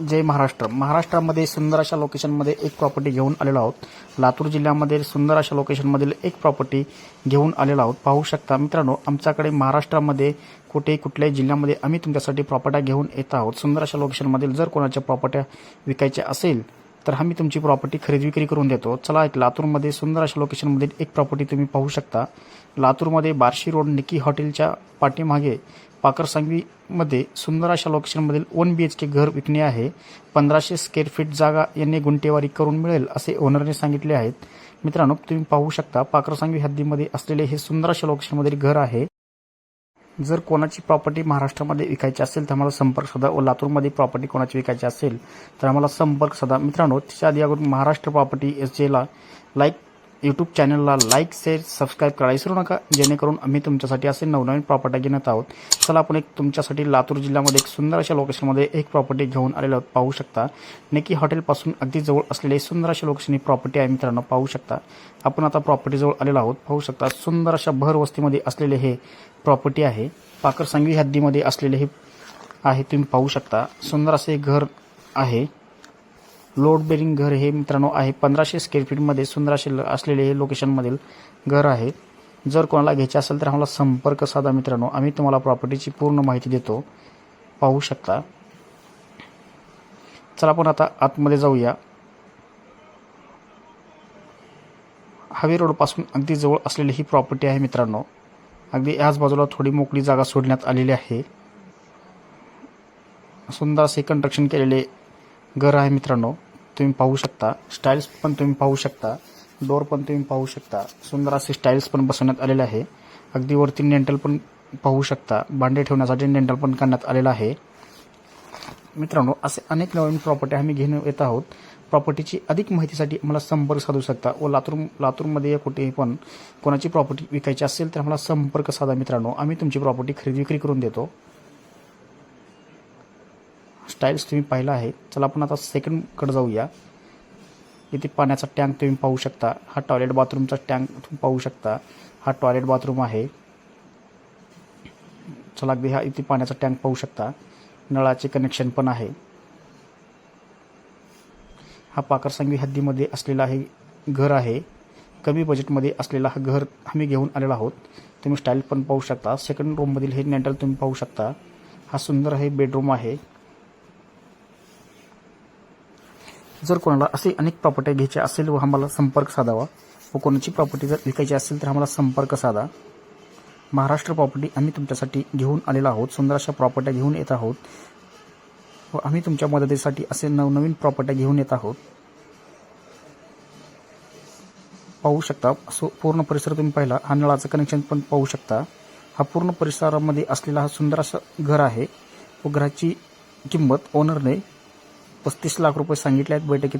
जय महाराष्ट्र. महाराष्ट्रामध्ये सुंदर अशा लोकेशनमध्ये एक प्रॉपर्टी घेऊन आलेलो आहोत. लातूर जिल्ह्यामध्ये सुंदर अशा लोकेशनमधील एक प्रॉपर्टी घेऊन आलेलो आहोत. पाहू शकता मित्रांनो आमच्याकडे महाराष्ट्रामध्ये कुठेही कुठल्याही जिल्ह्यामध्ये आम्ही तुमच्यासाठी प्रॉपर्ट्या घेऊन येत आहोत. सुंदर अशा लोकेशनमधील जर कोणाच्या प्रॉपर्ट्या विकायच्या असेल तर आम्ही तुमची प्रॉपर्टी खरेदी विक्री करून देतो. चला एक लातूरमध्ये सुंदर अशा लोकेशनमध्ये एक प्रॉपर्टी तुम्ही पाहू शकता. लातूरमध्ये बार्शी रोड निकी हॉटेलच्या पाठीमागे पाकरसांगवीमध्ये सुंदर अशा लोकेशनमधील वन बी एच के घर विकणे आहे. पंधराशे स्क्वेअर फीट जागा यांनी गुंटेवारी करून मिळेल असे ओनरने सांगितले आहेत. मित्रांनो तुम्ही पाहू शकता पाकरसांगवी हद्दीमध्ये असलेले हे सुंदर अशा लोकेशनमधील घर आहे. जर कोणाची प्रॉपर्टी महाराष्ट्रामध्ये विकायची असेल तर आम्हाला संपर्क साधा. व लातूरमध्ये प्रॉपर्टी कोणाची विकायची असेल तर आम्हाला संपर्क साधा. मित्रांनो त्याच्या आधी अगोदर महाराष्ट्र प्रॉपर्टी एस जेला लाईक यूट्यूब चॅनलला लाईक शेअर सबस्क्राईब करायला विसरू नका. जेणेकरून आम्ही तुमच्यासाठी असे नवनवीन प्रॉपर्टी घेण्यात आहोत. चला आपण एक तुमच्यासाठी लातूर जिल्ह्यामध्ये एक सुंदर अशा लोकेशनमध्ये एक प्रॉपर्टी घेऊन आलेलो पाहू शकता. नेकी हॉटेलपासून अगदी जवळ असलेले सुंदर अशा लोकेशन ही प्रॉपर्टी आहे मित्रांनो. पाहू शकता. आपण आता प्रॉपर्टीजवळ आलेलो आहोत. पाहू शकता सुंदर अशा भर वस्तीमध्ये असलेले हे प्रॉपर्टी आहे. पाकर सांगवी हद्दीमध्ये असलेले हे आहे. तुम्ही पाहू शकता. सुंदर असे घर आहे. लोड बेरिंग घर हे मित्रांनो आहे. पंधराशे स्क्वेअर फीटमध्ये सुंदर असे ल- असलेले हे लोकेशनमधील घर आहे. जर कोणाला घ्यायचे असेल तर आम्हाला संपर्क साधा मित्रांनो. आम्ही तुम्हाला प्रॉपर्टीची पूर्ण माहिती देतो. पाहू शकता. चला आपण आता आतमध्ये जाऊया. हावे रोडपासून अगदी जवळ असलेली ही प्रॉपर्टी आहे मित्रांनो. अगदी याच बाजूला थोडी मोकळी जागा सोडण्यात आलेली आहे. सुंदर असे कंस्ट्रक्शन केलेले घर आहे मित्रांनो. तुम्ही पाहू शकता. स्टाईल्स पण तुम्ही पाहू शकता. डोर पण तुम्ही पाहू शकता. सुंदर असे स्टाईल्स पण बसवण्यात आलेले आहे. अगदी वरती नेंटल पण पाहू शकता. भांडे ठेवण्यासाठी नेंटल पण करण्यात आलेलं आहे. मित्रांनो असे अनेक नवीन प्रॉपर्टी आम्ही घेऊन येत आहोत. प्रॉपर्टीची अधिक माहितीसाठी मला संपर्क साधू शकता. व लातूर लातूरमध्ये या कुठेही पण कोणाची प्रॉपर्टी विकायची असेल तर मला संपर्क साधा मित्रांनो. आम्ही तुमची प्रॉपर्टी खरेदी विक्री करून देतो. स्टाईल्स तुम्ही पाहिला आहे. चला आपण आता सेकंडकडे जाऊया. इथे पाण्याचा टँक तुम्ही पाहू शकता. हा टॉयलेट बाथरूमचा टँक तुम्ही पाहू शकता. हा टॉयलेट बाथरूम आहे. चला अगदी हा इथे पाण्याचा टँक पाहू शकता. नळाचे कनेक्शन पण आहे. हा पाकरसांगी हद्दीमध्ये असलेला हे घर आहे. कमी बजेटमध्ये असलेला हा घर आम्ही घेऊन आलेला आहोत. तुम्ही स्टाईल पण पाहू शकता. सेकंड रूममधील हे नेंटल तुम्ही पाहू शकता. हा सुंदर हे बेडरूम आहे. जर कोणाला असे अनेक प्रॉपर्टी घ्यायच्या असेल व आम्हाला संपर्क साधावा व कोणाची प्रॉपर्टी जर विकायची असेल तर आम्हाला संपर्क साधा. महाराष्ट्र प्रॉपर्टी आम्ही तुमच्यासाठी घेऊन आलेलो आहोत. सुंदर अशा प्रॉपर्ट्या घेऊन येत आहोत. व आम्ही तुमच्या मदतीसाठी असे नवनवीन प्रॉपर्ट्या घेऊन येत आहोत. पाहू शकता सो पूर्ण परिसर तुम्ही पाहिला हा नळाचं कनेक्शन पण पाहू शकता. हा पूर्ण परिसरामध्ये असलेला हा सुंदर असं घर आहे. व घराची किंमत ओनरने पस्तीस लाख रुपये सांगितले आहेत बैठकीत.